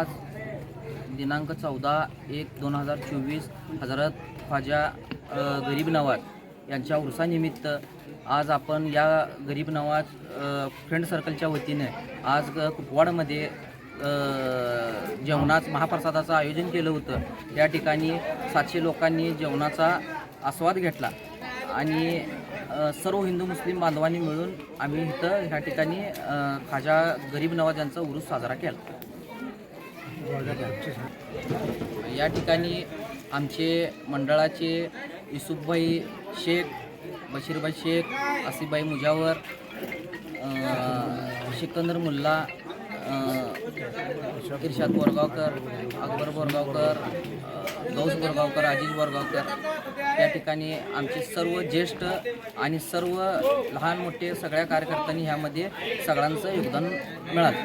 आज दिनांक चौदा एक दोन हजार चोवीस हजरत ख्वाजा गरीब नवाज यांच्या उर्सानिमित्त आज आपण या गरीब नवाज फ्रेंड सर्कलच्या वतीने आज कुपवाडमध्ये जेवणाच महाप्रसादाचं आयोजन केलं होतं. या ठिकाणी सातशे लोकांनी जेवणाचा आस्वाद घेतला आणि सर्व हिंदू मुस्लिम बांधवांनी मिळून आम्ही इथं ह्या ठिकाणी खाजा गरीब नवाज यांचा उरूस साजरा केला. या ठिकाणी आमचे मंडळाचे युसुफभाई शेख बशीरभाई शेख आसिफभाई मुजावर सिकंदर मुल्ला इर्शाद बोरगावकर अकबर बोरगावकर गौस बोरगावकर अजिज बोरगावकर. या ठिकाणी आमचे सर्व ज्येष्ठ आणि सर्व लहान मोठे सगळ्या कार्यकर्त्यांनी ह्यामध्ये सगळ्यांचं योगदान मिळालं.